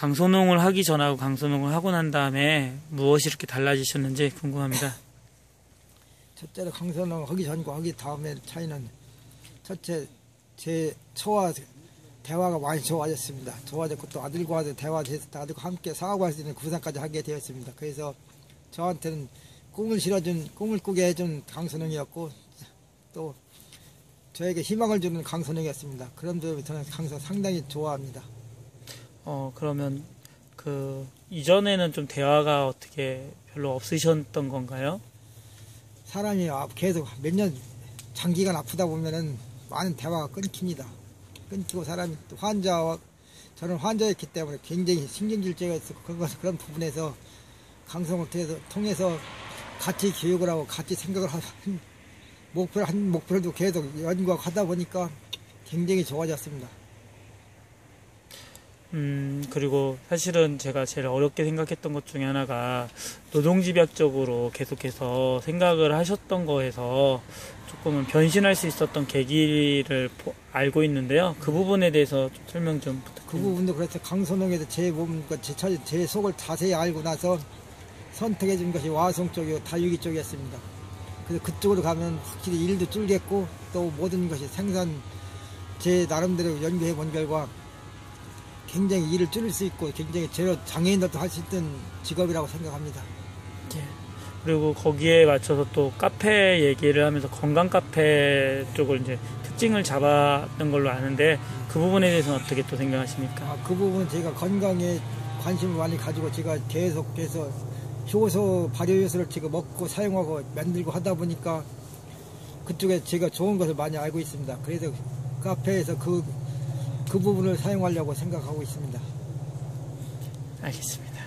강소농을 하기 전하고 강소농을 하고 난 다음에 무엇이 이렇게 달라지셨는지 궁금합니다. 첫째로 강선홍 하기 전과 하기 다음에 차이는 첫째 제 처와 대화가 많이 좋아졌습니다. 좋아졌고 또 아들과 아들 대화 아들과 함께 사업할 수 있는 구상까지 하게 되었습니다. 그래서 저한테는 꿈을 실어준 꿈을 꾸게 해준 강선홍이었고 또 저에게 희망을 주는 강선홍이었습니다. 그런 점에서 저는 강선 상당히 좋아합니다. 어, 그러면 그 이전에는 좀 대화가 어떻게 별로 없으셨던 건가요? 사람이 아- 계속 몇 년 장기간 아프다 보면은 많은 대화가 끊깁니다. 끊기고 사람이 또 환자와 저는 환자였기 때문에 굉장히 신경질제가 있었고 그런, 부분에서 강성을 통해서, 통해서 같이 교육을 하고 같이 생각을 하는 목표를 한 목표를 계속 연구하다 보니까 굉장히 좋아졌습니다. 음, 그리고 사실은 제가 제일 어렵게 생각했던 것 중에 하나가 노동집약적으로 계속해서 생각을 하셨던 거에서 조금은 변신할 수 있었던 계기를 포- 알고 있는데요. 그 부분에 대해서 좀 설명 좀그 부탁드립니다. 부분도 그래서 강선홍에서 제 몸과 제, 차- 제 속을 자세히 알고 나서 선택해 준 것이 와송 쪽이고 다육이 쪽이었습니다. 그래서 그쪽으로 가면 확실히 일도 줄겠고 또 모든 것이 생산 제 나름대로 연구해 본 결과 굉장히 일을 줄일 수 있고 굉장히 제로 장애인들도 할 수 있는 직업이라고 생각합니다. 예. 그리고 거기에 맞춰서 또 카페 얘기를 하면서 건강 카페 쪽을 이제 특징을 잡았던 걸로 아는데 그 부분에 대해서는 어떻게 또 생각하십니까? 아, 그 부분은 제가 건강에 관심을 많이 가지고 제가 계속해서 효소, 발효효소를 제가 먹고 사용하고 만들고 하다 보니까 그쪽에 제가 좋은 것을 많이 알고 있습니다. 그래서 카페에서 그, 그 부분을 사용하려고 생각하고 있습니다. 알겠습니다.